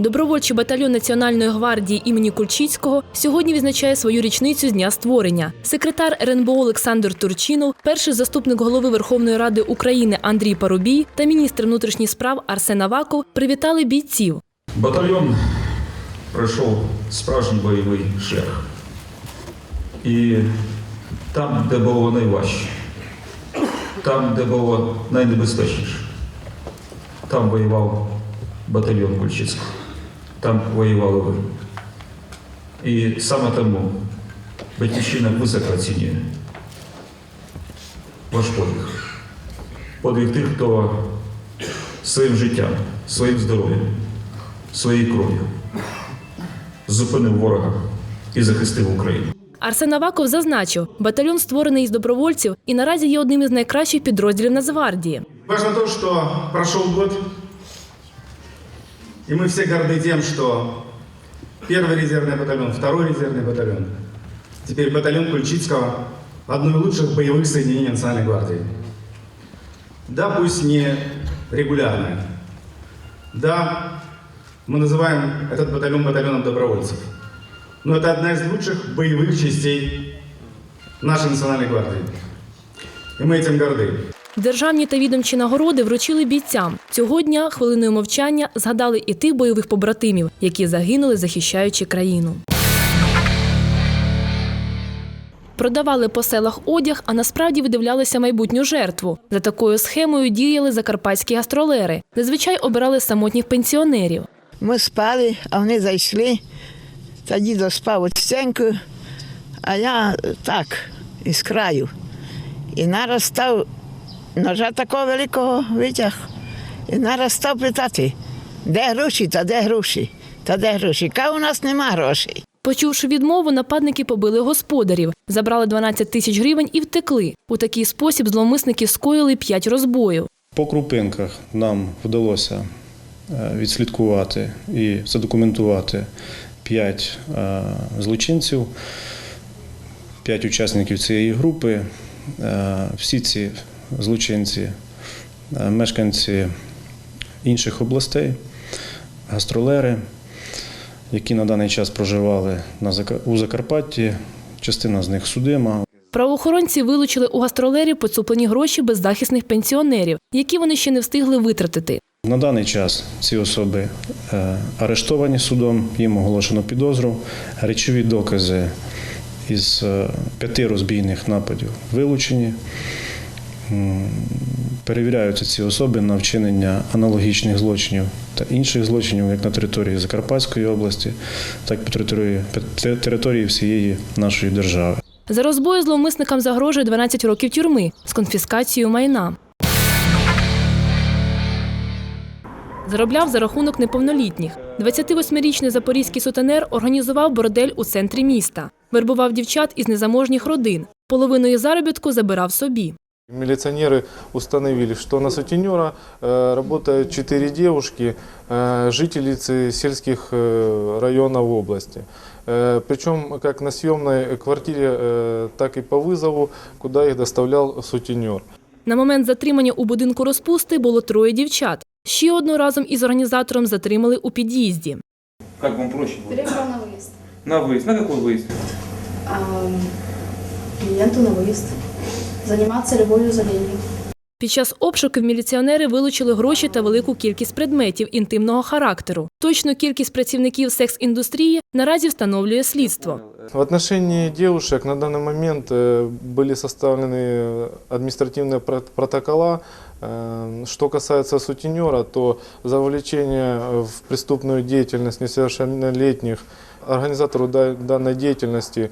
Добровольчий батальйон Національної гвардії імені Кульчицького сьогодні відзначає свою річницю з дня створення. Секретар РНБО Олександр Турчинов, перший заступник голови Верховної Ради України Андрій Парубій та міністр внутрішніх справ Арсен Аваков привітали бійців. Батальйон пройшов справжній бойовий шлях. І там, де було найважче, там, де було найнебезпечніше, там воював батальйон Кульчицького. Там воювали ви. І саме тому Батьківщина високо оцінює ваш подвиг. Подвиг тих, хто своїм життям, своїм здоров'ям, своєю кров'ю зупинив ворога і захистив Україну. Арсен Аваков зазначив, батальйон створений із добровольців і наразі є одним із найкращих підрозділів Нацгвардії. Важно то, что прошел год, и мы все горды тем, что первый резервный батальон, второй резервный батальон, теперь батальон Кульчицкого, одно из лучших боевых соединений Национальной гвардии. Да, пусть не регулярное. Да, мы называем этот батальон батальоном добровольцев. Но это одна из лучших боевых частей нашей Национальной гвардии. И мы этим горды. Державні та відомчі нагороди вручили бійцям. Цього дня хвилиною мовчання згадали і тих бойових побратимів, які загинули, захищаючи країну. Продавали по селах одяг, а насправді видивлялися майбутню жертву. За такою схемою діяли закарпатські гастролери. Зазвичай обирали самотніх пенсіонерів. Ми спали, а вони зайшли. Та дідо спав от стінку, а я так, із краю. І нараз став ножа такого великого витяг. І нараз став питати, де гроші, та де гроші, та де гроші. Ка у нас нема грошей. Почувши відмову, нападники побили господарів, забрали 12 тисяч гривень і втекли. У такий спосіб зловмисники скоїли п'ять розбоїв. По крупинках нам вдалося е, відслідкувати і задокументувати п'ять е, злочинців, п'ять учасників цієї групи. Е, Всі ці злочинці е, мешканці інших областей, гастролери, які на даний час проживали у Закарпатті. Частина з них судима, Правоохоронці вилучили у гастролерів поцуплені гроші беззахисних пенсіонерів, які вони ще не встигли витратити. На даний час ці особи е, арештовані судом, їм оголошено підозру. Речові докази із е, п'яти розбійних нападів вилучені. Перевіряються ці особи на вчинення аналогічних злочинів та інших злочинів як на території Закарпатської області, так і по території, території всієї нашої держави. За розбої зловмисникам загрожує 12 років тюрми з конфіскацією майна. Заробляв за рахунок неповнолітніх. 28-річний запорізький сутенер організував бордель у центрі міста. Вербував дівчат із незаможніх родин. Половину їх заробітку забирав собі. Милиционеры установили, что на сутенера э, работают четыре девушки, э, жительницы сельских э, районов области. Э, причем как на съемной квартире, э, так и по вызову, куда их доставлял сутенер. На момент затримання у будинку розпусти було троє дівчат. Ще одну разом із організатором затримали у під'їзді. Как вам проще будет? Переиграл на выезд. На выезд. На какой выезд? А, клиенту на выезд. Заниматься любовью за деньги. Під час обшуків міліціонери вилучили гроші та велику кількість предметів інтимного характеру. Точну кількість працівників секс-індустрії наразі встановлює слідство. В отношении девушек на данный момент э, были составлены административные про- протокола. Э, Что касается сутенера, то за вовлечение в преступную деятельность несовершеннолетних организатору да- данной деятельности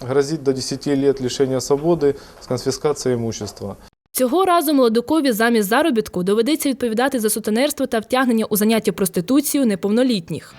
э, грозит до 10 лет лишения свободы с конфискацией имущества. Цього разу молодикові замість заробітку доведеться відповідати за сутенерство та втягнення у заняття проституцією неповнолітніх.